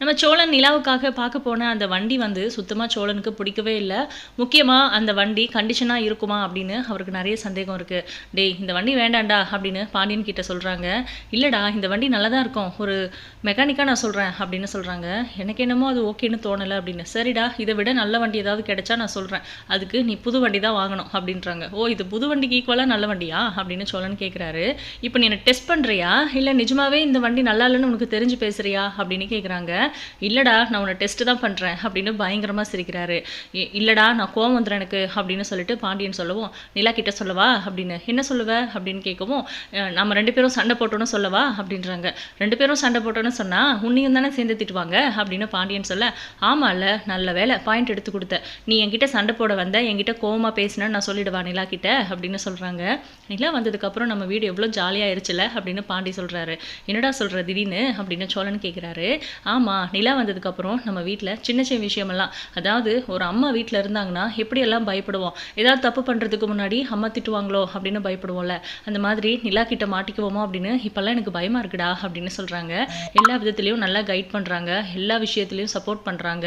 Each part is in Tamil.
நம்ம சோழன் நிலாவுக்காக பார்க்க போன அந்த வண்டி வந்து சுத்தமாக சோழனுக்கு பிடிக்கவே இல்லை. முக்கியமாக அந்த வண்டி கண்டிஷனாக இருக்குமா அப்படின்னு அவருக்கு நிறைய சந்தேகம் இருக்குது டேய் இந்த வண்டி வேண்டாம்டா அப்படின்னு பாண்டியன் கிட்ட சொல்கிறாங்க இல்லைடா இந்த வண்டி நல்லா தான் இருக்கும். ஒரு மெக்கானிக்காக நான் சொல்கிறேன் அப்படின்னு சொல்கிறாங்க எனக்கு என்னமோ அது ஓகேன்னு தோணலை அப்படின்னு. சரிடா இதை விட நல்ல வண்டி ஏதாவது கிடைச்சா நான் சொல்கிறேன் அதுக்கு நீ புது வண்டி தான் வாங்கணும் அப்படின்றாங்க. ஓ இது புது வண்டிக்கு ஈக்குவலாக நல்ல வண்டியா அப்படின்னு சோழன் கேட்குறாரு இப்போ நீ டெஸ்ட் பண்ணுறியா இல்லை நிஜமாவே இந்த வண்டி நல்லா இல்லைன்னு உனக்கு தெரிஞ்சு பேசுறியா? அப்படின்னு கேட்குறாங்க இல்லைடா நான் உன்னை டெஸ்ட் தான் பண்ணுறேன் அப்படின்னு பயங்கரமாக சிரிக்கிறாரு. "இ- இல்லைடா நான் கோவம் வந்துடும் எனக்கு அப்படின்னு சொல்லிட்டு பாண்டியன் சொல்லவும். நிலா கிட்ட சொல்லவா அப்படின்னு. என்ன சொல்லுவ அப்படின்னு கேட்கவும் நம்ம ரெண்டு பேரும் சண்டை போட்டோன்னு சொல்லவா அப்படின்றாங்க. ரெண்டு பேரும் சண்டை போட்டோன்னு சொன்னால் உன்னையும் தானே சேர்ந்து திட்டுவாங்க அப்படின்னு பாண்டியன் சொல்ல ஆமாம்ல நல்ல வேலை பாயிண்ட் எடுத்து கொடுத்த. நீ என்கிட்ட சண்டை போட வந்த என்கிட்ட கோவமாக பேசினேன்னு நான் சொல்லிடுவா நிலா கிட்ட அப்படின்னு சொல்கிறாங்க நிலா வந்ததுக்கப்புறம் நம்ம வீடு எவ்வளோ ஜாலியாக இருச்சுல அப்படின்னு பாண்டி சொல்கிறாரு என்னடா சொல்கிற திடீர்னு அப்படின்னு சோழன் கேட்குறாரு ஆமாம் நிலா வந்ததுக்கப்புறம் நம்ம வீட்டில் சின்ன சின்ன விஷயமெல்லாம் அதாவது ஒரு அம்மா வீட்டில் இருந்தாங்கன்னா எப்படியெல்லாம் பயப்படுவோம்? ஏதாவது தப்பு பண்ணுறதுக்கு முன்னாடி அம்மா திட்டுவாங்களோ அப்படின்னு பயப்படுவோம்ல. அந்த மாதிரி நிலா கிட்ட மாட்டிக்குவோமோ அப்படின்னு இப்போல்லாம் எனக்கு பயமாக இருக்குடா அப்படின்னு சொல்கிறாங்க எல்லா விதத்துலேயும் நல்லா கைட் பண்ணுறாங்க எல்லா விஷயத்துலையும் சப்போர்ட் பண்ணுறாங்க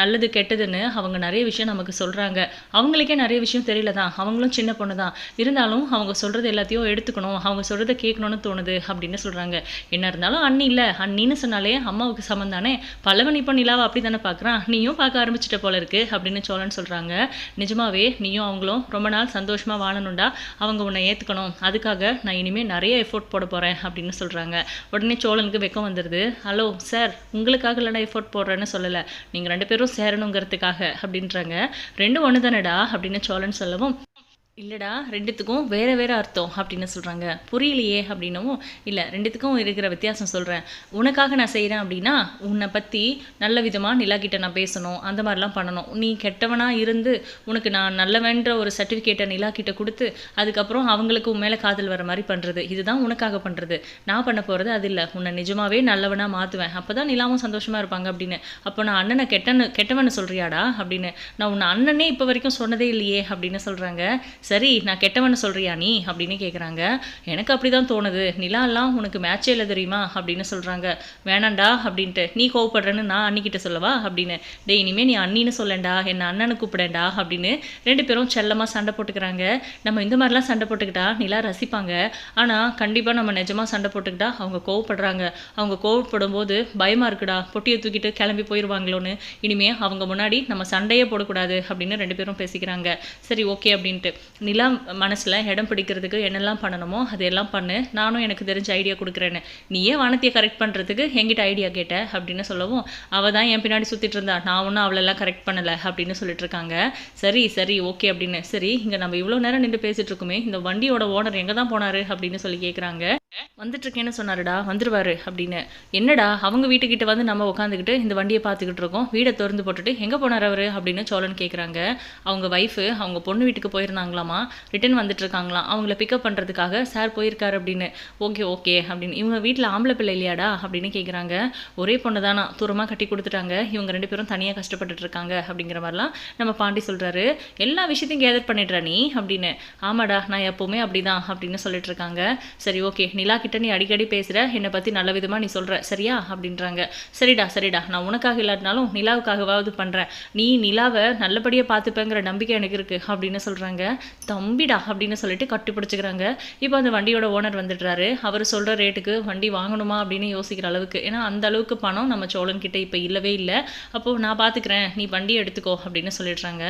நல்லது கெட்டதுன்னு அவங்க நிறைய விஷயம் நமக்கு சொல்கிறாங்க அவங்களுக்கே நிறைய விஷயம் தெரியல தான் அவங்களும் சின்ன பொண்ணு தான் இருந்தாலும் அவங்க சொல்கிறது எல்லாத்தையும் எடுத்துக்கணும். அவங்க சொல்கிறத கேட்கணும்னு தோணுது அப்படின்னு சொல்கிறாங்க என்ன இருந்தாலும் அண்ணி இல்லை. அண்ணின்னு சொன்னாலே அம்மாவுக்கு சம்மந்தம் தானே? பல்லவன் இப்போ நிலாவை அப்படி தானே பார்க்குறான் நீயும் பார்க்க ஆரம்பிச்சிட்ட போல இருக்கு அப்படின்னு சோழன் சொல்கிறாங்க நிஜமாவே நீயும் அவங்களும் ரொம்ப நாள் சந்தோஷமாக வாழணும்டா. அவங்க உன்னை ஏற்றுக்கணும் அதுக்காக நான் இனிமேல் நிறைய எஃபோர்ட் போட போகிறேன் அப்படின்னு சொல்கிறாங்க உடனே சோழனுக்கு வெக்கம் வந்துடுது ஹலோ சார் உங்களுக்காக இல்லைனா எஃபோர்ட் போடுறேன்னு சொல்லலை. நீங்கள் ரெண்டு பேரும் சேரணுங்கிறதுக்காக அப்படின்றாங்க. ரெண்டும் ஒன்று தானடா அப்படின்னு சோழன் சொல்லவும் இல்லைடா ரெண்டுத்துக்கும் வேறு வேறு அர்த்தம் அப்படின்னு சொல்கிறாங்க புரியலையே அப்படின்னவும் இல்லை ரெண்டுத்துக்கும் இருக்கிற வித்தியாசம் சொல்கிறேன் உனக்காக நான் செய்கிறேன் அப்படின்னா உன்னை பற்றி நல்ல விதமாக நிலாக்கிட்ட நான் பேசணும். அந்த மாதிரிலாம் பண்ணணும். நீ கெட்டவனாக இருந்து உனக்கு நான் நல்லவன்ற ஒரு சர்டிஃபிகேட்டை நிலாக்கிட்ட கொடுத்து அதுக்கப்புறம் அவங்களுக்கு உன் மேலே காதல் வர மாதிரி பண்ணுறது இதுதான் உனக்காக பண்ணுறது நான் பண்ண போகிறது அது இல்லை. உன்னை நிஜமாகவே நல்லவனாக மாற்றுவேன் அப்போ தான் நிலாவும் சந்தோஷமாக இருப்பாங்க அப்படின்னு. அப்போ நான் அண்ணனை கெட்டன்னு கெட்டவன்னு சொல்கிறியாடா அப்படின்னு. நான் உன்னை அண்ணனே இப்போ வரைக்கும் சொன்னதே இல்லையே அப்படின்னு சொல்கிறாங்க சரி நான் கெட்டவன சொல்கிறியா நீ? அப்படின்னு கேட்குறாங்க எனக்கு அப்படி தான் தோணுது நிலாலாம் உனக்கு மேட்சே இல்லை தெரியுமா? அப்படின்னு சொல்கிறாங்க வேணாண்டா அப்படின்ட்டு. நீ கோவப்படுறேன்னு நான் அண்ணிக்கிட்ட சொல்லவா? அப்படின்னு. டேய் இனிமேல் நீ அண்ணின்னு சொல்லண்டா. என்ன அண்ணனை கூப்பிடேன்டா. அப்படின்னு ரெண்டு பேரும் செல்லமாக சண்டை போட்டுக்கிறாங்க. நம்ம இந்த மாதிரிலாம் சண்டை போட்டுக்கிட்டா நிலா ரசிப்பாங்க. ஆனால் கண்டிப்பாக நம்ம நிஜமாக சண்டை போட்டுக்கிட்டா அவங்க கோவப்படுறாங்க. அவங்க கோவப்படும் போது பயமாக இருக்குடா. பொட்டியை தூக்கிட்டு கிளம்பி போயிடுவாங்களோன்னு இனிமே அவங்க முன்னாடி நம்ம சண்டையே போடக்கூடாது அப்படின்னு ரெண்டு பேரும் பேசிக்கிறாங்க. சரி ஓகே அப்படின்ட்டு. நிலா மனசில் இடம் பிடிக்கிறதுக்கு என்னெல்லாம் பண்ணணுமோ அதையெல்லாம் பண்ணு. நானும் எனக்கு தெரிஞ்ச ஐடியா கொடுக்குறேன்னு. நீயே வானத்தையை கரெக்ட் பண்ணுறதுக்கு என்கிட்ட ஐடியா கேட்ட அப்படின்னு சொல்லவும் அவள் தான் என் பின்னாடி சுற்றிட்டு இருந்தா. நான் ஒன்றும் அவளெல்லாம் கரெக்ட் பண்ணலை அப்படின்னு சொல்லிட்டு இருக்காங்க. சரி சரி ஓகே அப்படின்னு. சரி இங்கே நம்ம இவ்வளோ நேரம் நின்று பேசிட்டு இருக்குமே. இந்த வண்டியோட ஓனர் எங்கே தான் போனாரு அப்படின்னு சொல்லி கேட்குறாங்க வந்துட்டு இருக்கேன்னு சொன்னாருடா வந்துடுவாரு அப்படின்னு. என்னடா அவங்க வீட்டுக்கிட்ட வந்து நம்ம உட்காந்துக்கிட்டு இந்த வண்டியை பார்த்துக்கிட்டு இருக்கோம். வீடை திறந்து போட்டுட்டு எங்கே போனார் அவர் அப்படின்னு சோழன் கேட்குறாங்க அவங்க ஒய்ஃபு அவங்க பொண்ணு வீட்டுக்கு போயிருந்தாங்களாமா? ரிட்டன் வந்துட்டுருக்காங்களாம் அவங்கள பிக்கப் பண்ணுறதுக்காக சார் போயிருக்காரு அப்படின்னு. ஓகே ஓகே அப்படின்னு. இவங்க வீட்டில் ஆம்பளை பிள்ளை இல்லையாடா அப்படின்னு கேட்குறாங்க ஒரே பொண்ணு தானா? தூரமாக கட்டி கொடுத்துட்டாங்க. இவங்க ரெண்டு பேரும் தனியாக கஷ்டப்பட்டுட்டு இருக்காங்க அப்படிங்கிற மாதிரிலாம் நம்ம பாண்டி சொல்கிறாரு எல்லா விஷயத்தையும் கேதர் பண்ணிடுறா நீ அப்படின்னு. ஆமாடா நான் எப்போவுமே அப்படிதான் அப்படின்னு சொல்லிட்டு இருக்காங்க. சரி ஓகே நீ நிலா கிட்ட நீ அடிக்கடி பேசுகிற என்னை பற்றி நல்ல விதமாக நீ சொல்கிற சரியா? அப்படின்றாங்க. சரிடா சரிடா. நான் உனக்காக இல்லாட்டினாலும் நிலாவுக்காகவாவது பண்ணுறேன் நீ நிலாவை நல்லபடியாக பார்த்துப்பேங்கிற நம்பிக்கை எனக்கு இருக்குது அப்படின்னு சொல்கிறாங்க தம்பிடா அப்படின்னு சொல்லிட்டு கட்டி பிடிச்சிக்கிறாங்க இப்போ அந்த வண்டியோட ஓனர் வந்துடுறாரு. அவர் சொல்கிற ரேட்டுக்கு வண்டி வாங்கணுமா அப்படின்னு யோசிக்கிற அளவுக்கு. ஏன்னா அந்த அளவுக்கு பணம் நம்ம சோழன் கிட்ட இப்போ இல்லவே இல்லை. அப்போது நான் பார்த்துக்கிறேன் நீ வண்டியை எடுத்துக்கோ அப்படின்னு சொல்லிடுறாங்க.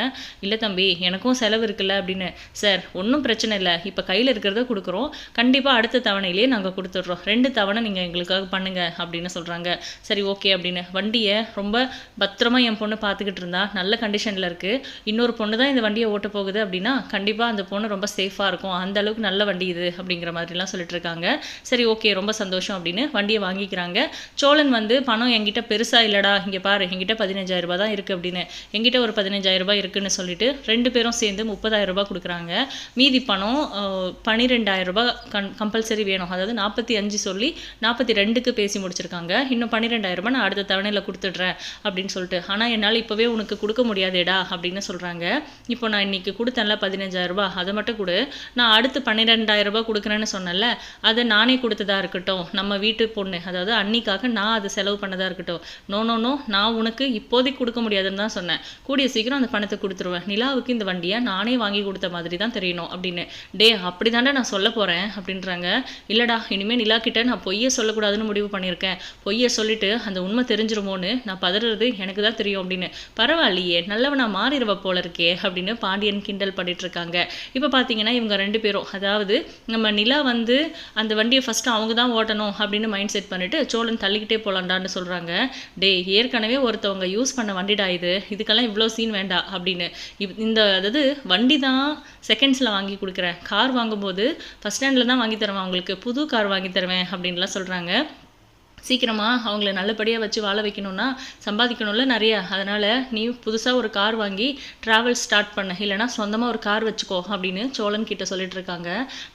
இல்லை தம்பி எனக்கும் செலவு இருக்குல்ல அப்படின்னு. சார் ஒன்றும் பிரச்சனை இல்லை. இப்போ கையில் இருக்கிறத கொடுக்குறோம். கண்டிப்பாக அடுத்த தவணையிலே நாங்கள் கொடுத்துட்றோம். ரெண்டு தவணை நீங்கள் எங்களுக்காக பண்ணுங்க அப்படின்னு சொல்கிறாங்க சரி ஓகே அப்படின்னு. வண்டியை ரொம்ப பத்திரமா என் பொண்ணு பார்த்துக்கிட்டு இருந்தா. நல்ல கண்டிஷனில் இருக்குது இன்னொரு பொண்ணு தான் இந்த வண்டியை ஓட்ட போகுது அப்படின்னா கண்டிப்பாக அந்த பொண்ணு ரொம்ப சேஃபாக இருக்கும். அந்த அளவுக்கு நல்ல வண்டி இது அப்படிங்கிற மாதிரிலாம் சொல்லிட்டு இருக்காங்க. சரி ஓகே ரொம்ப சந்தோஷம் அப்படின்னு வண்டியை வாங்கிக்கிறாங்க. சோழன் வந்து பணம் என்கிட்ட பெருசாக இல்லைடா. இங்கே பாரு என்கிட்ட பதினஞ்சாயிரம் ரூபாய் தான் இருக்குது அப்படின்னு. என்கிட்ட ஒரு பதினஞ்சாயிரம் ரூபாய் இருக்குன்னு சொல்லிட்டு ரெண்டு பேரும் சேர்ந்து முப்பதாயிரம் ரூபாய் கொடுக்குறாங்க. மீதி பணம் பன்னிரெண்டாயிரம் ரூபாய் கம்பல்சரி வேணும். வேணும் அதாவது நாற்பத்தி அஞ்சு சொல்லி நாற்பத்தி ரெண்டுக்கு பேசி முடிச்சிருக்காங்க. இன்னும் பன்னிரெண்டாயிரம் ரூபாய் நான் அடுத்த தவணையில் கொடுத்துட்றேன் அப்படின்னு சொல்லிட்டு. ஆனால் என்னால் இப்போவே உனக்கு கொடுக்க முடியாதேடா அப்படின்னு சொல்கிறாங்க இப்போ நான் இன்னைக்கு கொடுத்தேன்ல பதினஞ்சாயிரம் ரூபாய். அதை மட்டும் கொடு. நான் அடுத்து பன்னிரெண்டாயிரம் ரூபாய் கொடுக்குறேன்னு சொன்னேன்ல அதை நானே கொடுத்ததா இருக்கட்டும். நம்ம வீட்டு பொண்ணு அதாவது அன்னிக்காக நான் அதை செலவு பண்ணதா இருக்கட்டும். நோ நோ நோ நான் உனக்கு இப்போதைக்கு கொடுக்க முடியாதுன்னு தான் சொன்னேன். கூடிய சீக்கிரம் அந்த பணத்தை கொடுத்துருவேன். நிலாவுக்கு இந்த வண்டியை நானே வாங்கி கொடுத்த மாதிரி தான் தெரியணும் அப்படின்னு. டே அப்படி நான் சொல்ல போகிறேன் அப்படின்றாங்க. இல்லைடா இனிமேல் நிலா கிட்ட நான் பொய்யை சொல்லக்கூடாதுன்னு முடிவு பண்ணியிருக்கேன். பொய்யை சொல்லிட்டு அந்த உண்மை தெரிஞ்சிருமோன்னு நான் பதறது எனக்கு தான் தெரியும் அப்படின்னு. பரவாயில்லையே நல்லவனா மாறிடுவ போல இருக்கே அப்படின்னு பாண்டியன் கிண்டல் பண்ணிட்டு இருக்காங்க இப்போ பார்த்தீங்கன்னா இவங்க ரெண்டு பேரும் அதாவது நம்ம நிலா வந்து அந்த வண்டியை ஃபஸ்ட்டு அவங்க தான் ஓட்டணும் அப்படின்னு மைண்ட் செட் பண்ணிட்டு சோழன் தள்ளிக்கிட்டே போலாண்டான்னு சொல்கிறாங்க டே ஏற்கனவே ஒருத்தவங்க யூஸ் பண்ண வண்டிடா இது இதுக்கெல்லாம் இவ்வளோ சீன் வேண்டாம் அப்படின்னு. இந்த அதாவது வண்டி தான் செகண்ட்ஸில் வாங்கி கொடுக்குறேன். கார் வாங்கும்போது ஃபஸ்ட் ஸ்டாண்டில் தான் வாங்கி தருவேன் அவங்களுக்கு. புது கார் வாங்கி தருவேன் அப்படின்லாம் சொல்கிறாங்க சீக்கிரமாக அவங்கள நல்லபடியாக வச்சு வாழ வைக்கணும்னா சம்பாதிக்கணும்ல நிறையா. அதனால் நீ புதுசாக ஒரு கார் வாங்கி ட்ராவல் ஸ்டார்ட் பண்ண. இல்லைனா சொந்தமாக ஒரு கார் வச்சுக்கோ அப்படின்னு சோழன் கிட்ட சொல்லிட்டு இருக்காங்க.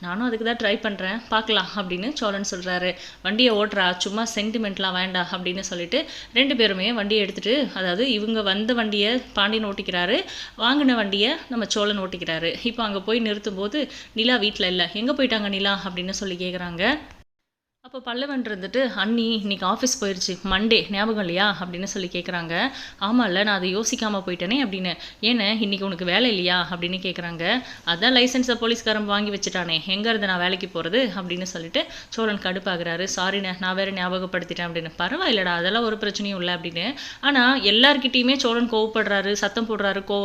நானும் அதுக்கு தான் ட்ரை பண்ணுறேன் பார்க்கலாம் அப்படின்னு சோழன் சொல்கிறாரு வண்டியை ஓட்டுறா. சும்மா சென்டிமெண்ட்லாம் வேண்டாம் அப்படின்னு சொல்லிட்டு ரெண்டு பேருமே வண்டியை எடுத்துகிட்டு அதாவது இவங்க வந்த வண்டியை பாண்டியன் ஓட்டிக்கிறாரு. வாங்கின வண்டியை நம்ம சோழன் ஓட்டிக்கிறாரு. இப்போ அங்கே போய் நிறுத்தும் போது நிலா வீட்டில் இல்லை. எங்கே போயிட்டாங்க நிலா அப்படின்னு சொல்லி கேட்குறாங்க அப்போ பல்லவன் இருந்துட்டு அண்ணி இன்னைக்கு ஆஃபீஸ் போயிடுச்சு மண்டே ஞாபகம் இல்லையா? அப்படின்னு சொல்லி கேட்குறாங்க ஆமாம் இல்லை நான் அதை யோசிக்காமல் போயிட்டேனே அப்படின்னு. ஏன்னு இன்னைக்கு உனக்கு வேலை இல்லையா? அப்படின்னு கேட்குறாங்க அதான் லைசன்ஸை போலீஸ்காரன் வாங்கி வச்சுட்டானே. எங்கே இருந்து நான் வேலைக்கு போகிறது அப்படின்னு சொல்லிட்டு சோழன் கடுப்பாகிறாரு. சாரிண்ணே நான் வேறு ஞாபகப்படுத்திட்டேன் அப்படின்னு. பரவாயில்லடா அதெல்லாம் ஒரு பிரச்சனையும் இல்லை அப்படின்னு. ஆனால் எல்லார்கிட்டேயுமே சோழன் கோவப்படுறாரு சத்தம் போடுறாரு கோ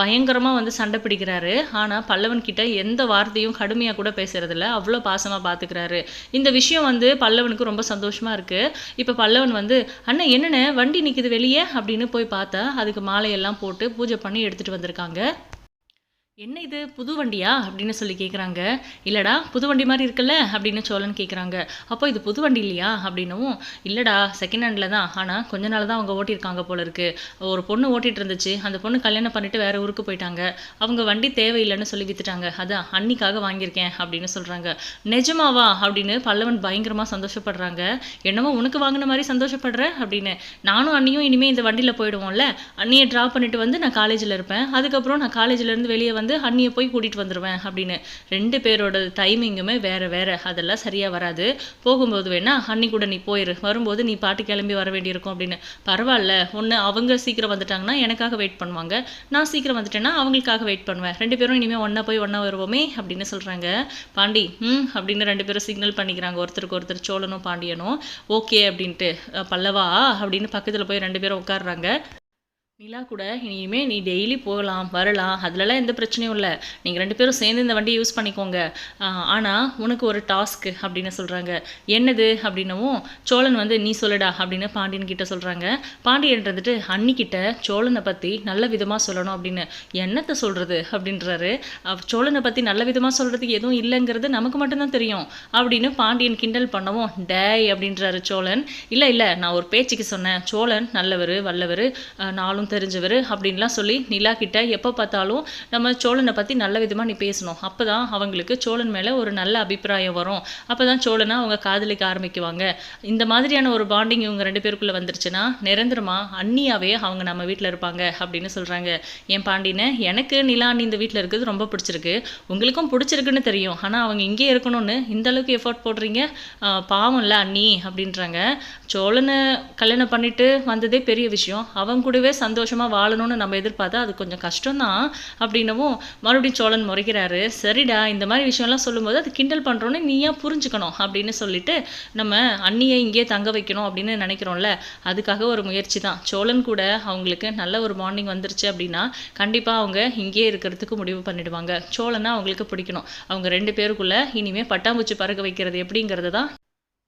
பயங்கரமாக வந்து சண்டை பிடிக்கிறாரு. ஆனால் பல்லவன் கிட்ட எந்த வார்த்தையும் கடுமையாக கூட பேசுறதில்ல. அவ்வளோ பாசமாக பார்த்துக்கிறாரு இந்த விஷயம் வந்து பல்லவனுக்கு ரொம்ப சந்தோஷமா இருக்கு. இப்போ பல்லவன் வந்து அண்ணன் என்னண்ணே வண்டி நிற்கிது வெளியே? அப்படின்னு போய் பார்த்தா அதுக்கு மாலையெல்லாம் போட்டு பூஜை பண்ணி எடுத்துட்டு வந்திருக்காங்க. என்ன இது புது வண்டியா? அப்படின்னு சொல்லி கேட்குறாங்க இல்லைடா புது வண்டி மாதிரி இருக்குல்ல அப்படின்னு சோழன் கேட்குறாங்க அப்போ இது புது வண்டி இல்லையா? அப்படின்னவும் இல்லைடா செகண்ட் ஹேண்டில் தான். ஆனால் கொஞ்ச நாள் தான் அவங்க ஓட்டியிருக்காங்க போல இருக்கு. ஒரு பொண்ணு ஓட்டிகிட்டு இருந்துச்சு. அந்த பொண்ணு கல்யாணம் பண்ணிட்டு வேற ஊருக்கு போயிட்டாங்க. அவங்க வண்டி தேவையில்லைன்னு சொல்லி வித்துட்டாங்க. அதான் அன்னிக்காக வாங்கியிருக்கேன் அப்படின்னு சொல்கிறாங்க நிஜமாவா? அப்படின்னு பல்லவன் பயங்கரமாக சந்தோஷப்படுறாங்க. என்னமோ உனக்கு வாங்கின மாதிரி சந்தோஷப்படுற? அப்படின்னு. நானும் அண்ணியும் இனிமேல் இந்த வண்டியில் போயிடுவோம்ல. அண்ணியை ட்ராப் பண்ணிட்டு வந்து நான் காலேஜில் இருப்பேன். அதுக்கப்புறம் நான் காலேஜ்லேருந்து வெளியே வந்து வந்து அண்ணியை போய் கூட்டிகிட்டு வந்துடுவேன் அப்படின்னு ரெண்டு பேரோட டைமிங்குமே வேறு வேறு. அதெல்லாம் சரியாக வராது. போகும்போது வேணால் அண்ணி கூட நீ போயிரு. வரும்போது நீ பாட்டு கிளம்பி வர வேண்டியிருக்கும் அப்படின்னு. பரவாயில்ல. ஒன்று அவங்க சீக்கிரம் வந்துட்டாங்கன்னா எனக்காக வெயிட் பண்ணுவாங்க. நான் சீக்கிரம் வந்துட்டேன்னா அவங்களுக்காக வெயிட் பண்ணுவேன். ரெண்டு பேரும் இனிமேல் ஒன்றா போய் ஒன்றா வருவோமே அப்படின்னு சொல்கிறாங்க பாண்டி ம் அப்படின்னு ரெண்டு பேரும் சிக்னல் பண்ணிக்கிறாங்க. ஒருத்தருக்கு ஒருத்தர் சோழனும் பாண்டியனும். ஓகே அப்படின்ட்டு. பல்லவா அப்படின்னு பக்கத்தில் போய் ரெண்டு பேரும் உட்காடுறாங்க நிலா கூட இனியுமே நீ டெய்லி போகலாம் வரலாம். அதுலலாம் எந்த பிரச்சனையும் இல்லை. நீங்கள் ரெண்டு பேரும் சேர்ந்து இந்த வண்டியை யூஸ் பண்ணிக்கோங்க. ஆனால் உனக்கு ஒரு டாஸ்க்கு அப்படின்னு சொல்கிறாங்க என்னது அப்படின்னவும் சோழன் வந்து நீ சொல்லுடா அப்படின்னு பாண்டியன் கிட்ட சொல்கிறாங்க பாண்டியன் இருந்துட்டு அன்னிக்கிட்ட சோழனை பற்றி நல்ல விதமாக சொல்லணும் அப்படின்னு. என்னத்தை சொல்கிறது அப்படின்றாரு. சோழனை பற்றி நல்ல விதமாக சொல்கிறதுக்கு எதுவும் இல்லைங்கிறது நமக்கு மட்டும்தான் தெரியும் அப்படின்னு பாண்டியன் கிண்டல் பண்ணவும் டேய் அப்படின்றாரு சோழன். இல்லை இல்லை நான் ஒரு பேச்சுக்கு சொன்னேன். சோழன் நல்லவர் வல்லவர். நாளும் தெரிஞ்சவர் அப்படின்லாம் சொல்லி நிலா கிட்ட எப்போ பார்த்தாலும் நம்ம சோழனை பற்றி நல்ல விதமாக நீ பேசணும். அப்போ தான் அவங்களுக்கு சோழன் மேலே ஒரு நல்ல அபிப்பிராயம் வரும். அப்போ தான் சோழனை அவங்க காதலிக்க ஆரம்பிக்குவாங்க. இந்த மாதிரியான ஒரு பாண்டிங் இவங்க ரெண்டு பேருக்குள்ளே வந்துருச்சுன்னா நிரந்தரமாக அன்னியாவே அவங்க நம்ம வீட்டில் இருப்பாங்க அப்படின்னு சொல்கிறாங்க என் பாண்டினை எனக்கு நிலா அண்ணி இந்த வீட்டில் இருக்கிறது ரொம்ப பிடிச்சிருக்கு. உங்களுக்கும் பிடிச்சிருக்குன்னு தெரியும். ஆனால் அவங்க இங்கே இருக்கணும்னு இந்த அளவுக்கு எஃபோர்ட் போடுறீங்க? பாவம் இல்லை அண்ணி அப்படின்றாங்க. சோழனை கல்யாணம் பண்ணிட்டு வந்ததே பெரிய விஷயம். அவங்க கூடவே சந்தோஷம் சந்தோஷமாக வாழணும்னு நம்ம எதிர்பார்த்தா அது கொஞ்சம் கஷ்டம்தான். அப்படின்னவும் மறுபடியும் சோழன் முறைக்கிறாரு. சரிடா இந்த மாதிரி விஷயம்லாம் சொல்லும்போது அது கிண்டல் பண்ணுறோன்னு நீயா புரிஞ்சுக்கணும் அப்படின்னு சொல்லிட்டு நம்ம அண்ணியை இங்கேயே தங்க வைக்கணும் அப்படின்னு நினைக்கிறோம்ல. அதுக்காக ஒரு முயற்சி தான் சோழன் கூட அவங்களுக்கு நல்ல ஒரு மார்னிங் வந்துருச்சு அப்படின்னா கண்டிப்பாக அவங்க இங்கேயே இருக்கிறதுக்கு முடிவு பண்ணிடுவாங்க. சோழனா அவங்களுக்கு பிடிக்கணும். அவங்க ரெண்டு பேருக்குள்ளே இனிமேல் பட்டாம்பூச்சி பறக்க வைக்கிறது எப்படிங்கிறது தான்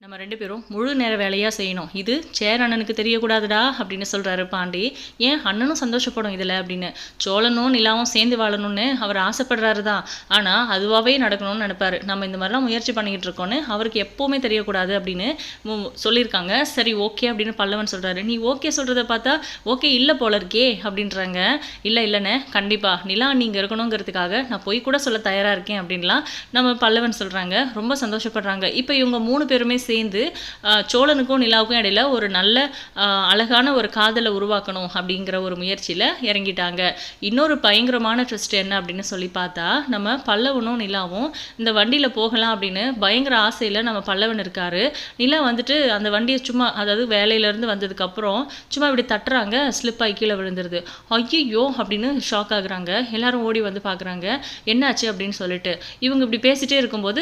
நம்ம ரெண்டு பேரும் முழு நேர வேலையாக செய்யணும். இது சேர் அண்ணனுக்கு தெரியக்கூடாதுடா அப்படின்னு சொல்கிறாரு பாண்டி. ஏன் அண்ணனும் சந்தோஷப்படும் இதில் அப்படின்னு. சோழனும் நிலாவும் சேர்ந்து வாழணும்னு அவர் ஆசைப்படுறாரு தான் ஆனால் அதுவாகவே நடக்கணும்னு நினைப்பாரு. நம்ம இந்த மாதிரிலாம் முயற்சி பண்ணிக்கிட்டு இருக்கோன்னு அவருக்கு எப்போவுமே தெரியக்கூடாது அப்படின்னு மு- சொல்லியிருக்காங்க. சரி ஓகே அப்படின்னு பல்லவன் சொல்கிறாரு நீ ஓகே சொல்கிறத பார்த்தா ஓகே இல்லை போல இருக்கே அப்படின்றாங்க. இல்லை இல்லைண்ணே கண்டிப்பாக நிலா நீங்கள் இருக்கணுங்கிறதுக்காக நான் போய் கூட சொல்ல தயாராக இருக்கேன் அப்படின்லாம் நம்ம பல்லவன் சொல்கிறாங்க ரொம்ப சந்தோஷப்படுறாங்க. இப்போ இவங்க மூணு பேருமே சேர்ந்து சோழனுக்கும் நிலாவுக்கும் இடையில ஒரு நல்ல அழகான ஒரு காதலை உருவாக்கணும் அப்படிங்கிற ஒரு முயற்சியில் இறங்கிட்டாங்க. இன்னொரு பயங்கரமான ட்விஸ்ட் என்ன அப்படின்னு சொல்லி பார்த்தா நம்ம பல்லவனும் நிலாவும் இந்த வண்டியில் போகலாம் அப்படின்னு பயங்கர ஆசையில் நம்ம பல்லவன் இருக்காரு. நிலா வந்துட்டு அந்த வண்டியை சும்மா அதாவது வேலையிலேருந்து வந்ததுக்கப்புறம் சும்மா இப்படி தட்டுறாங்க ஸ்லிப் ஆகி கீழே விழுந்துருது. ஐயோ அப்படின்னு ஷாக் ஆகுறாங்க. எல்லாரும் ஓடி வந்து பார்க்குறாங்க. என்னாச்சு அப்படின்னு சொல்லிட்டு. இவங்க இப்படி பேசிட்டே இருக்கும்போது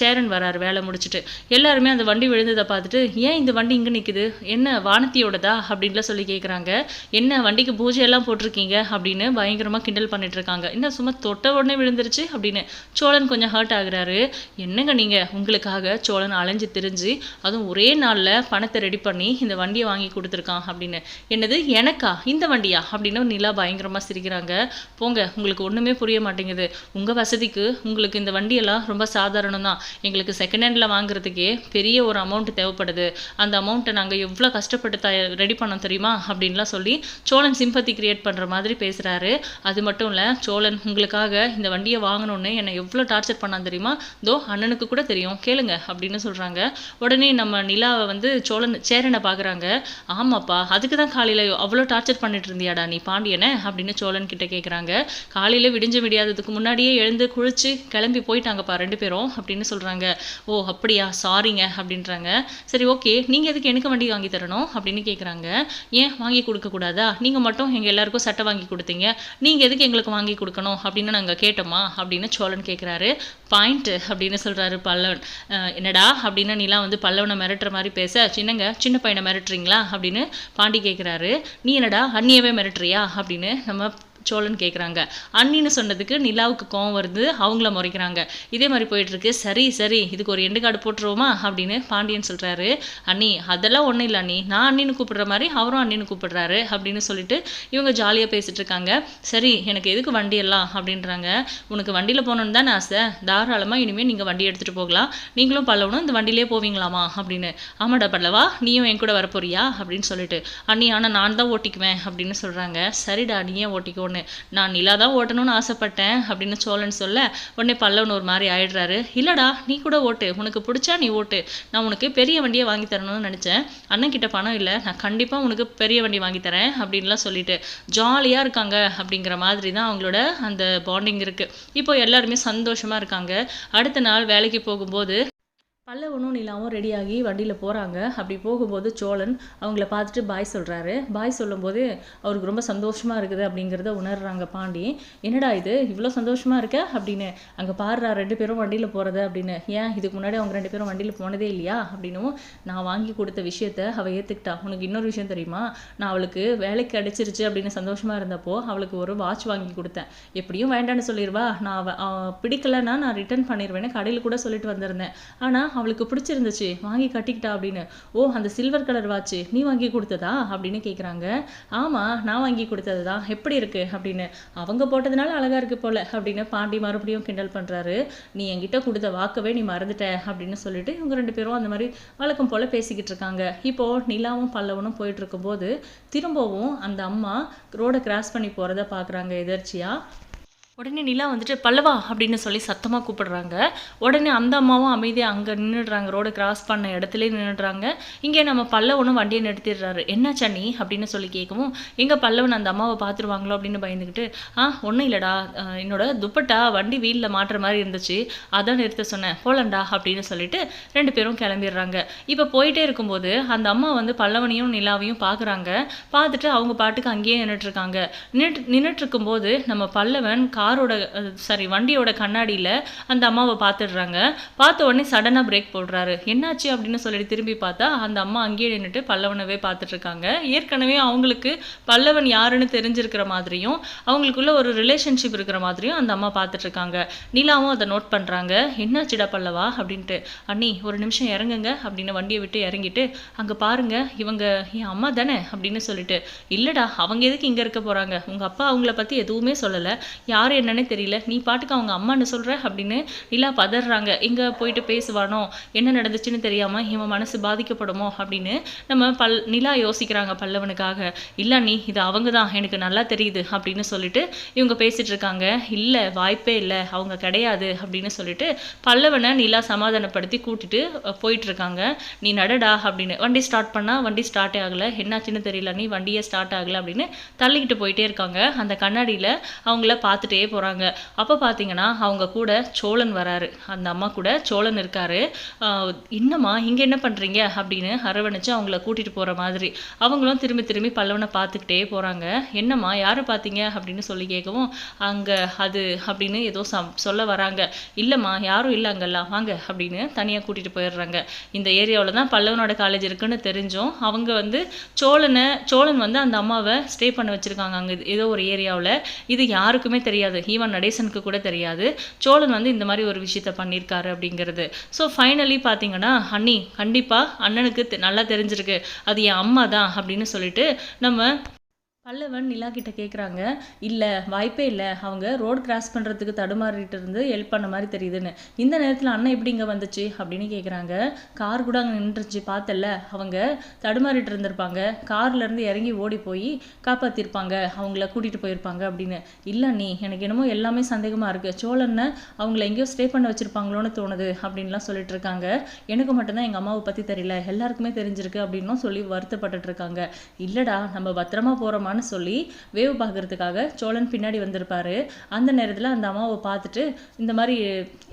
சேரன் வராரு வேலை முடிச்சுட்டு. எல்லாருமே அந்த வண்டி விழுந்ததை பார்த்துட்டு ஏன் இந்த வண்டி இங்கே நிற்குது என்ன வானத்தியோடதா? அப்படின்லாம் சொல்லி கேட்குறாங்க என்ன வண்டிக்கு பூஜை எல்லாம் போட்டிருக்கீங்க? அப்படின்னு பயங்கரமாக கிண்டல் பண்ணிட்டு இருக்காங்க. என்ன சும்மா தொட்ட உடனே விழுந்துருச்சு? அப்படின்னு சோழன் கொஞ்சம் ஹர்ட் ஆகுறாரு. என்னங்க நீங்கள் உங்களுக்காக சோழன் அலைஞ்சு திரிஞ்சு அதுவும் ஒரே நாளில் பணத்தை ரெடி பண்ணி இந்த வண்டியை வாங்கி கொடுத்துருக்கான். அப்படின்னு. என்னது? எனக்கா? இந்த வண்டியா? அப்படின்னு நிலா பயங்கரமாக சிரிக்கிறாங்க. போங்க உங்களுக்கு ஒன்றுமே புரிய மாட்டேங்குது. உங்கள் வசதிக்கு உங்களுக்கு இந்த வண்டியெல்லாம் ரொம்ப சாதாரணம் தான் எங்களுக்கு செகண்ட் ஹேண்டில் வாங்குறதுக்கே பெரிய பெரிய ஒரு அமௌண்ட் தேவைப்படுது. அந்த அமௌண்ட்டை நாங்கள் எவ்வளோ கஷ்டப்பட்டு த ரெடி பண்ணோம் தெரியுமா? அப்படின்லாம் சொல்லி சோழன் சிம்பத்தி கிரியேட் பண்ணுற மாதிரி பேசுகிறாரு அது மட்டும் இல்லை சோழன் உங்களுக்காக இந்த வண்டியை வாங்கணும்னு என்னை எவ்வளோ டார்ச்சர் பண்ணான் தெரியுமா? தோ அண்ணனுக்கு கூட தெரியும். கேளுங்க அப்படின்னு சொல்கிறாங்க உடனே நம்ம நிலாவை வந்து சோழன் சேரனை பார்க்குறாங்க ஆமாப்பா அதுக்கு தான் காலையில் அவ்வளோ டார்ச்சர் பண்ணிட்டு இருந்தியாடா நீ பாண்டியனை? அப்படின்னு சோழன் கிட்ட கேட்குறாங்க காலையில் விடிஞ்சு விடியாததுக்கு முன்னாடியே எழுந்து குளிச்சு கிளம்பி போயிட்டாங்கப்பா ரெண்டு பேரும் அப்படின்னு சொல்கிறாங்க ஓ அப்படியா? சாரிங்க அப்படின்றாங்க. சரி ஓகே நீங்கள் எதுக்கு எனக்கு வண்டி வாங்கி தரணும்? அப்படின்னு கேட்குறாங்க ஏன் வாங்கி கொடுக்கக்கூடாதா நீங்கள் மட்டும் எங்கள் எல்லாருக்கும் சட்டை வாங்கி கொடுத்தீங்க. நீங்கள் எதுக்கு எங்களுக்கு வாங்கி கொடுக்கணும்? அப்படின்னு நாங்கள் கேட்டோமா? அப்படின்னு சோழன் கேட்குறாரு பாயிண்ட்டு அப்படின்னு சொல்கிறாரு பல்லவன். என்னடா? அப்படின்னு நீலாம் வந்து பல்லவனை மிரட்டுற மாதிரி பேச சின்னங்க சின்ன பையனை மிரட்டுறீங்களா? அப்படின்னு பாண்டி கேட்குறாரு நீ என்னடா? அண்ணியவே மிரட்டுறியா? அப்படின்னு நம்ம சோழன் கேட்குறாங்க அண்ணின்னு சொன்னதுக்கு நிலாவுக்கு கோவம் வருது அவங்கள முறைக்கிறாங்க. இதே மாதிரி போயிட்டு இருக்கு சரி சரி இதுக்கு ஒரு எண்டு கார்டு போட்டுருவோமா? அப்படின்னு பாண்டியன் சொல்கிறாரு அண்ணி அதெல்லாம் ஒன்றும் இல்லை அண்ணி. நான் அண்ணின்னு கூப்பிடுற மாதிரி அவரும் அண்ணின்னு கூப்பிடுறாரு அப்படின்னு சொல்லிட்டு இவங்க ஜாலியாக பேசிட்டு இருக்காங்க. சரி எனக்கு எதுக்கு வண்டி எல்லாம்? அப்படின்றாங்க. உனக்கு வண்டியில் போகணுன்னு தானே ஆசை? தாராளமாக இனிமேல் நீங்கள் வண்டி எடுத்துகிட்டு போகலாம். நீங்களும் பல்லவனும் இந்த வண்டியிலே போவீங்களாமா? அப்படின்னு. ஆமாடா பல்லவா நீயும் என் கூட வரப்போறியா? அப்படின்னு சொல்லிட்டு. அண்ணி ஆனால் நான் தான் ஓட்டிக்குவேன் அப்படின்னு சொல்கிறாங்க சரிடா நீ ஏன் ஓட்டிக்கோன்னு நான் நிலா தான் ஓட்டணும்னு ஆசைப்பட்டேன் அப்படின்னு சோழன் சொல்ல உடனே பல்லவன் ஒரு மாதிரி ஆயிடுறாரு. இல்லடா நீ கூட ஓட்டு. உனக்கு பிடிச்சா நீ ஓட்டு. நான் உனக்கு பெரிய வண்டியை வாங்கி தரணும்னு நினச்சேன். அண்ணன் கிட்ட பணம் இல்லை. நான் கண்டிப்பாக உனக்கு பெரிய வண்டி வாங்கி தரேன் அப்படின்லாம் சொல்லிட்டு ஜாலியாக இருக்காங்க அப்படிங்கிற மாதிரி தான் அவங்களோட அந்த பாண்டிங் இருக்குது இப்போ எல்லாருமே சந்தோஷமாக இருக்காங்க. அடுத்த நாள் வேலைக்கு போகும்போது பல்லவனும் நிலாவும் ரெடியாகி வண்டியில் போகிறாங்க அப்படி போகும்போது சோழன் அவங்கள பார்த்துட்டு பாய் சொல்கிறாரு பாய் சொல்லும்போது அவருக்கு ரொம்ப சந்தோஷமாக இருக்குது அப்படிங்கிறத உணர்றாங்க பாண்டி. என்னடா இது? இவ்வளோ சந்தோஷமாக இருக்க? அப்படின்னு. அங்கே பாடுறா ரெண்டு பேரும் வண்டியில் போகிறது அப்படின்னு. ஏன்? இதுக்கு முன்னாடி அவங்க ரெண்டு பேரும் வண்டியில் போனதே இல்லையா? அப்படின்னும். நான் வாங்கி கொடுத்த விஷயத்த அவள் ஏற்றுக்கிட்டா உனக்கு இன்னொரு விஷயம் தெரியுமா? நான் அவளுக்கு வேலைக்கு அடிச்சிருச்சு அப்படின்னு சந்தோஷமாக இருந்தப்போ அவளுக்கு ஒரு வாட்ச் வாங்கி கொடுத்தேன். எப்படியும் வேண்டான்னு சொல்லிடுவா நான் அவள் பிடிக்கலைன்னா நான் ரிட்டர்ன் பண்ணிடுவேன்னு கடையில் கூட சொல்லிட்டு வந்திருந்தேன். ஆனால் அவளுக்கு பிடிச்சிருந்துச்சு வாங்கி கட்டிக்கிட்டா அப்படின்னு. ஓ அந்த சில்வர் கலர் வாட்ச் நீ வாங்கி கொடுத்ததா? அப்படின்னு கேட்குறாங்க ஆமாம் நான் வாங்கி கொடுத்தது தான் எப்படி இருக்குது அப்படின்னு. அவங்க போட்டதுனால அழகாக இருக்குது போல் அப்படின்னு பாண்டி மறுபடியும் கிண்டல் பண்ணுறாரு நீ என்கிட்ட கொடுத்த வாக்கவே நீ மறந்துட்ட அப்படின்னு சொல்லிட்டு இவங்க ரெண்டு பேரும் அந்த மாதிரி வழக்கம் போல் பேசிக்கிட்டு இருக்காங்க. இப்போது நிலாவும் பல்லவனும் போயிட்டு இருக்கும்போது திரும்பவும் அந்த அம்மா ரோடை கிராஸ் பண்ணி போகிறத பார்க்குறாங்க எதர்ச்சியாக உடனே நிலா வந்துட்டு பல்லவா அப்படின்னு சொல்லி சத்தமாக கூப்பிடுறாங்க. உடனே அந்த அம்மாவும் அமைதியாக அங்கே நின்றுடுறாங்க ரோடு கிராஸ் பண்ண இடத்துலயே நின்றுடுறாங்க இங்கே நம்ம பல்லவனும் வண்டியை நிறுத்திடுறாரு. என்ன சன்னி? அப்படின்னு சொல்லி கேட்கவும் எங்கள் பல்லவன் அந்த அம்மாவை பார்த்துருவாங்களோ? அப்படின்னு பயந்துக்கிட்டு ஆ ஒன்றும் இல்லைடா. என்னோட துப்பட்டா வண்டி வீலில் மாட்டுற மாதிரி இருந்துச்சு. அதான் நிறுத்த சொன்னேன். போலண்டா அப்படின்னு சொல்லிட்டு ரெண்டு பேரும் கிளம்பிடுறாங்க. இப்போ போயிட்டே இருக்கும்போது அந்த அம்மா வந்து பல்லவனையும் நிலாவையும் பார்க்குறாங்க. பார்த்துட்டு அவங்க பாட்டுக்கு அங்கேயே நின்றுட்டுருக்காங்க நின்று நின்றுட்டு இருக்கும்போது நம்ம பல்லவன் காரோட சாரி வண்டியோட கண்ணாடியில் அந்த அம்மாவை பார்த்துடுறாங்க பார்த்த உடனே சடனாக பிரேக் போடுறாரு. என்னாச்சு? அப்படின்னு சொல்லிட்டு திரும்பி பார்த்தா அந்த அம்மா அங்கேயே நின்றுட்டு பல்லவனவே பார்த்துட்ருக்காங்க ஏற்கனவே அவங்களுக்கு பல்லவன் யாருன்னு தெரிஞ்சிருக்கிற மாதிரியும் அவங்களுக்குள்ள ஒரு ரிலேஷன்ஷிப் இருக்கிற மாதிரியும் அந்த அம்மா பார்த்துட்ருக்காங்க நிலாவும் அதை நோட் பண்ணுறாங்க என்னாச்சுடா பல்லவா? அப்படின்ட்டு. அண்ணி ஒரு நிமிஷம் இறங்குங்க அப்படின்னு வண்டியை விட்டு இறங்கிட்டு அங்கே பாருங்க இவங்க என் அம்மா தானே? அப்படின்னு சொல்லிட்டு இல்லைடா அவங்க எதுக்கு இங்கே இருக்க போகிறாங்க உங்கள் அப்பா அவங்கள பற்றி எதுவுமே சொல்லலை. யார் என்னன்னே தெரியல. நீ பாட்டுக்கு அவங்க அம்மான்னு சொல்கிற அப்படின்னு நிலா பதறாங்க. எங்கே போயிட்டு பேசுவானோ? என்ன நடந்துச்சுன்னு தெரியாமல் இவன் மனசு பாதிக்கப்படுமோ? அப்படின்னு நம்ம பல் நிலா யோசிக்கிறாங்க பல்லவனுக்காக. இல்லை நீ இது அவங்க தான் எனக்கு நல்லா தெரியுது அப்படின்னு சொல்லிட்டு இவங்க பேசிட்டு இருக்காங்க இல்லை வாய்ப்பே இல்லை. அவங்க கிடையாது அப்படின்னு சொல்லிட்டு பல்லவனை நிலா சமாதானப்படுத்தி கூட்டிட்டு போயிட்டு இருக்காங்க நீ நடடா அப்படின்னு. வண்டி ஸ்டார்ட் பண்ணால் வண்டி ஸ்டார்ட்டே ஆகலை. என்னாச்சுன்னு தெரியல நீ வண்டியே ஸ்டார்ட் ஆகலை அப்படின்னு தள்ளிக்கிட்டு போயிட்டே இருக்காங்க. அந்த கண்ணாடியில் அவங்கள பார்த்துட்டே போகிறாங்க அப்போ பார்த்தீங்கன்னா அவங்க கூட சோழன் வராரு. அந்த அம்மா கூட சோழன் இருக்காரு. ஆஹ் இங்கே என்ன பண்ணுறீங்க அப்படின்னு அரவணைச்சு அவங்கள கூட்டிகிட்டு போகிற மாதிரி. அவங்களும் திரும்பி திரும்பி பல்லவனை பார்த்துக்கிட்டே போகிறாங்க என்னம்மா யாரை பார்த்தீங்க அப்படின்னு சொல்லி கேட்கவும் அங்கே அது அப்படின்னு ஏதோ சம் சொல்ல வராங்க. இல்லைம்மா யாரும் இல்லை அங்கெல்லாம் வாங்க அப்படின்னு தனியாக கூட்டிகிட்டு போயிடுறாங்க. இந்த ஏரியாவில் தான் பல்லவனோட காலேஜ் இருக்குன்னு தெரிஞ்சும் அவங்க வந்து சோழனை சோழன் வந்து அந்த அம்மாவை ஸ்டே பண்ண வச்சுருக்காங்க அங்கே. ஏதோ ஒரு ஏரியாவில். இது யாருக்குமே தெரியாது. ஈவன் நடேசனுக்கு கூட தெரியாது. சோழன் வந்து இந்த மாதிரி ஒரு விஷயத்த பண்ணியிருக்காரு அப்படிங்கிறது. ஸோ ஃபைனலி பார்த்தீங்கன்னா அண்ணி கண்டிப்பாக அண்ணனுக்கு தெ- நல்லா தெரிஞ்சிருக்கு. அது என் அம்மா தான் அப்படின்னு சொல்லிட்டு நம்ம பல்லவன் நிலா கிட்ட கேட்குறாங்க இல்லை வாய்ப்பே இல்லை. அவங்க ரோடு கிராஸ் பண்ணுறதுக்கு தடுமாறிட்டு இருந்து ஹெல்ப் பண்ண மாதிரி தெரியுதுன்னு. இந்த நேரத்தில் அண்ணன் எப்படி இங்கே வந்துச்சு? அப்படின்னு கேட்குறாங்க கார் கூட அங்கே நின்றுச்சு பார்த்தல அவங்க தடுமாறிட்டு இருந்திருப்பாங்க. கார்லேருந்து இறங்கி ஓடி போய் காப்பாற்றிருப்பாங்க அவங்கள கூட்டிகிட்டு போயிருப்பாங்க அப்படின்னு. இல்லை நீ எனக்கு என்னமோ எல்லாமே சந்தேகமாக இருக்குது சோழனை அவங்கள எங்கேயோ ஸ்டே பண்ண வச்சுருப்பாங்களோன்னு தோணுது அப்படின்லாம் சொல்லிட்டு இருக்காங்க. எனக்கு மட்டும்தான் எங்கள் அம்மாவை பற்றி தெரியல. எல்லாருக்குமே தெரிஞ்சிருக்கு அப்படின்னும் சொல்லி வருத்தப்பட்டுட்டு இருக்காங்க. இல்லைடா நம்ம பத்திரமா போகிறோமான்னு சொல்லி வேவு பார்க்குறதுக்காக சோழன் பின்னாடி வந்திருப்பாரு. அந்த நேரத்தில் அந்த அம்மாவை பார்த்துட்டு இந்த மாதிரி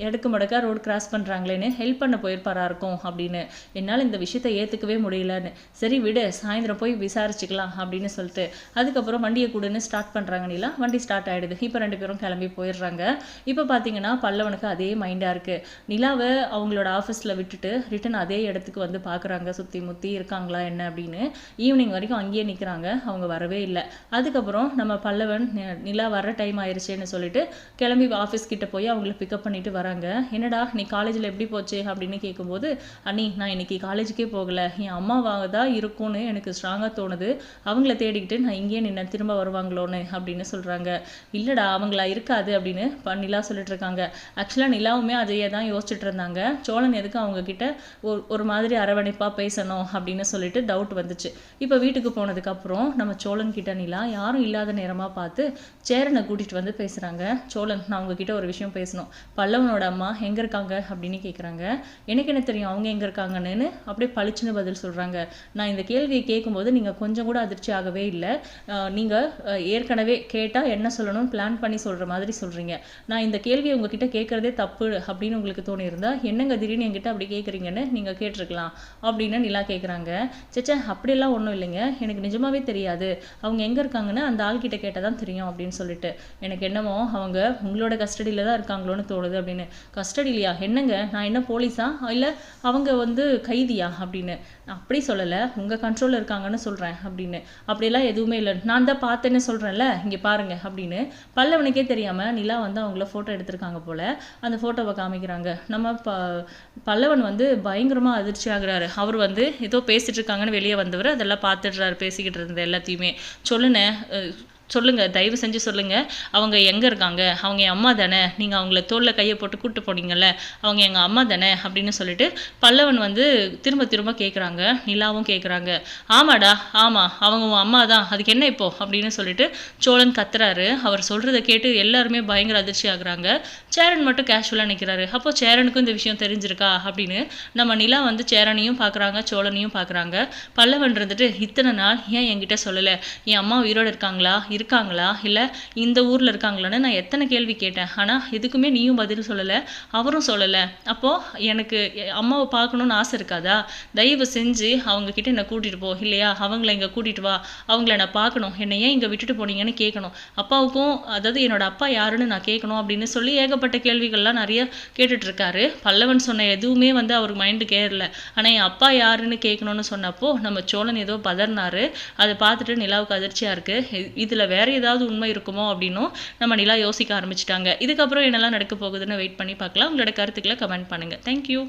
இடக்கு முடக்கா ரோடு கிராஸ் பண்ணுறாங்களேன்னு ஹெல்ப் பண்ண போயிருப்பாரா இருக்கும் அப்படின்னு. என்னால் இந்த விஷயத்தை ஏற்றுக்கவே முடியலன்னு. சரி விடு சாயந்தரம் போய் விசாரிச்சுக்கலாம் அப்படின்னு சொல்லிட்டு. அதுக்கப்புறம் வண்டியை கூடன்னு ஸ்டார்ட் பண்ணுறாங்க நிலா. வண்டி ஸ்டார்ட் ஆகிடுது இப்போ ரெண்டு பேரும் கிளம்பி போயிடுறாங்க. இப்போ பார்த்தீங்கன்னா பல்லவனுக்கு அதே மைண்டாக இருக்குது நிலாவை அவங்களோட ஆஃபீஸில் விட்டுட்டு ரிட்டன் அதே இடத்துக்கு வந்து பார்க்குறாங்க சுற்றி முற்றி இருக்காங்களா என்ன அப்படின்னு. ஈவினிங் வரைக்கும் அங்கேயே நிற்கிறாங்க அவங்க வரவே இல்லை. அதுக்கப்புறம் நம்ம பல்லவன் நிலா வர டைம் ஆயிடுச்சேன்னு சொல்லிட்டு கிளம்பி ஆஃபீஸ் கிட்ட போய் அவங்கள பிக்கப் பண்ணிட்டு வராங்க. என்னடா நீ காலேஜில் எப்படி போச்சு? அப்படின்னு கேட்கும்போது அண்ணி நான் இன்னைக்கு காலேஜுக்கே போகல. என் அம்மாவாக தான் இருக்கும்னு எனக்கு ஸ்ட்ராங்காக தோணுது. அவங்கள தேடிக்கிட்டு நான் இங்கேயே நின்று திரும்ப வருவாங்களோன்னு அப்படின்னு சொல்கிறாங்க இல்லைடா அவங்களா இருக்காது அப்படின்னு ப- நிலா சொல்லிட்டு இருக்காங்க. ஆக்சுவலாக நிலாவுமே அதையே தான் யோசிச்சுட்டு இருந்தாங்க. சோழன் எதுக்கு அவங்க கிட்ட ஒரு ஒரு மாதிரி அரவணைப்பாக பேசணும் அப்படின்னு சொல்லிட்டு டவுட் வந்துச்சு. இப்போ வீட்டுக்கு போனதுக்கப்புறம் நம்ம சோழன் கிட்ட நிலா. யாரும் இல்லாத நேரமாக பார்த்து சேரனை கூட்டிகிட்டு வந்து பேசுகிறாங்க சோழன் நான் உங்ககிட்ட ஒரு விஷயம் பேசணும். பல்லவனோட அம்மா எங்கே இருக்காங்க அப்படின்னு கேட்குறாங்க எனக்கு என்ன தெரியும்? அவங்க எங்கே இருக்காங்கன்னு அப்படியே பளிச்சுன்னு பதில் சொல்கிறாங்க நான் இந்த கேள்வியை கேட்கும்போது நீங்கள் கொஞ்சம் கூட அதிர்ச்சி ஆகவே இல்லை. நீங்கள் ஏற்கனவே கேட்டால் என்ன சொல்லணும்னு பிளான் பண்ணி சொல்கிற மாதிரி சொல்கிறீங்க நான் இந்த கேள்வியை உங்ககிட்ட கேட்குறதே தப்பு அப்படின்னு உங்களுக்கு தோணியிருந்தா என்னங்க திடீர்னு என்கிட்ட அப்படி கேட்குறீங்கன்னு நீங்கள் கேட்டிருக்கலாம் அப்படின்னு நிலா கேட்குறாங்க சேச்சே அப்படியெல்லாம் ஒன்றும் இல்லைங்க. எனக்கு நிஜமாவே தெரியாது. அவங்க அவங்க எங்கே இருக்காங்கன்னு அந்த ஆள்கிட்ட கேட்டால் தான் தெரியும் அப்படின்னு சொல்லிட்டு. எனக்கு என்னமோ அவங்க உங்களோட கஸ்டடியில் தான் இருக்காங்களோன்னு தோணுது அப்படின்னு. கஸ்டடிலையா என்னங்க? நான் என்ன போலீஸா? இல்லை அவங்க வந்து கைதியா? அப்படின்னு. அப்படி சொல்லலை. உங்கள் கண்ட்ரோலில் இருக்காங்கன்னு சொல்கிறேன் அப்படின்னு. அப்படியெல்லாம் எதுவுமே இல்லை. நான் தான் பார்த்தேன்னு சொல்கிறேன்ல இங்கே பாருங்க அப்படின்னு. பல்லவனுக்கே தெரியாமல் நிலா வந்து அவங்கள ஃபோட்டோ எடுத்திருக்காங்க போல். அந்த ஃபோட்டோவை காமிக்கிறாங்க. நம்ம ப பல்லவன் வந்து பயங்கரமாக அதிர்ச்சி ஆகுறாரு. அவர் வந்து ஏதோ பேசிகிட்டு இருக்காங்கன்னு வெளியே வந்தவர். அதெல்லாம் பார்த்துடுறாரு. பேசிக்கிட்டு இருந்த எல்லாத்தையுமே. சொல்லுண்ணே சொல்லுங்கள் தயவு செஞ்சு சொல்லுங்கள் அவங்க எங்கே இருக்காங்க? அவங்க என் அம்மா தானே? நீங்கள் அவங்கள தோளில் கையை போட்டு கூப்பிட்டு போனீங்கல்ல? அவங்க எங்கள் அம்மா தானே? அப்படின்னு சொல்லிட்டு பல்லவன் வந்து திரும்ப திரும்ப கேட்குறாங்க நிலாவும் கேட்குறாங்க ஆமாடா ஆமாம் அவங்க உன் அம்மா தான். அதுக்கு என்ன இப்போ? அப்படின்னு சொல்லிட்டு சோழன் கத்துறாரு. அவர் சொல்கிறத கேட்டு எல்லாருமே பயங்கர அதிர்ச்சி ஆகுறாங்க. சேரன் மட்டும் கேஷுவலாக நிற்கிறாரு அப்போ சேரனுக்கும் இந்த விஷயம் தெரிஞ்சிருக்கா? அப்படின்னு நம்ம நிலா வந்து சேரனையும் பார்க்குறாங்க சோழனையும் பார்க்குறாங்க பல்லவன் இருந்துட்டு இத்தனை நாள் ஏன் என்கிட்ட சொல்லலை? என் அம்மா உயிரோடு இருக்காங்களா? இருக்காங்களா? இல்லை இந்த ஊரில் இருக்காங்களான்னு நான் எத்தனை கேள்வி கேட்டேன். ஆனால் எதுக்குமே நீயும் பதில் சொல்லலை அவரும் சொல்லலை. அப்போது எனக்கு அம்மாவை பார்க்கணுன்னு ஆசை இருக்காதா? தயவு செஞ்சு அவங்கக்கிட்ட என்னை கூட்டிகிட்டு போ இல்லையா? அவங்கள இங்கே கூட்டிகிட்டு வா. அவங்கள நான் பார்க்கணும். என்னை ஏன் இங்கே விட்டுட்டு போனீங்கன்னு கேட்கணும் அப்பாவுக்கும் அதாவது என்னோட அப்பா யாருன்னு நான் கேட்கணும் அப்படின்னு சொல்லி ஏகப்பட்ட கேள்விகள்லாம் நிறைய கேட்டுட்ருக்காரு பல்லவன் சொன்ன எதுவுமே வந்து அவருக்கு மைண்டுக்கு ஏறல ஆனால் என் அப்பா யாருன்னு கேட்கணும்னு சொன்னப்போ நம்ம சோழன் ஏதோ பதறினாரு. அதை பார்த்துட்டு நிலாவுக்கு அதிர்ச்சியாக இருக்குது இதில் வேற ஏதாவது உண்மை இருக்குமோ அப்படின்னும் நம்ம நிலா யோசிக்க ஆரம்பிச்சிட்டாங்க. இதுக்கப்புறம் என்னெல்லாம் நடக்க போகுதுன்னு வெயிட் பண்ணி பார்க்கலாம். உங்களோட கருத்துக்களை கமெண்ட் பண்ணுங்கள் தேங்க்யூ